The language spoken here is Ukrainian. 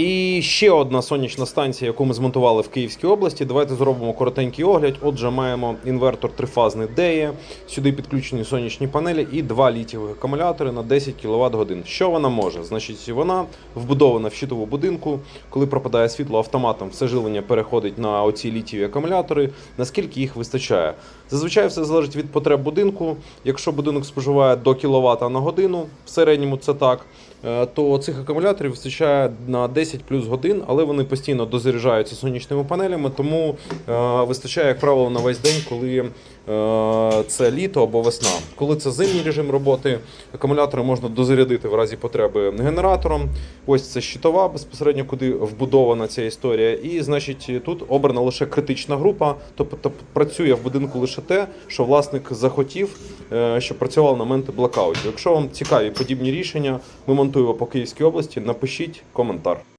І ще одна сонячна станція, яку ми змонтували в Київській області. Давайте зробимо коротенький огляд. Отже, маємо інвертор трифазний DEA, сюди підключені сонячні панелі і два літієвих акумулятори на 10 кВт годин. Що вона може? Значить, вона вбудована в щитову будинку. Коли пропадає світло автоматом, все живлення переходить на оці літієві акумулятори. Наскільки їх вистачає? Зазвичай все залежить від потреб будинку. Якщо будинок споживає до кВт на годину, в середньому це так. е, То цих акумуляторів вистачає на 10 плюс годин, але вони постійно дозаряджаються сонячними панелями, тому е, вистачає, як правило, на весь день, коли е, це літо або весна. Коли це зимній режим роботи, акумулятори можна дозарядити в разі потреби генератором. Ось це щитова безпосередньо, куди вбудована ця історія. І значить, тут обрана лише критична група, тобто працює в будинку лише те, що власник захотів, е, щоб працювало на моменти блокаутів. Якщо вам цікаві подібні рішення, ми монтуємо по Київській області. Напишіть коментар.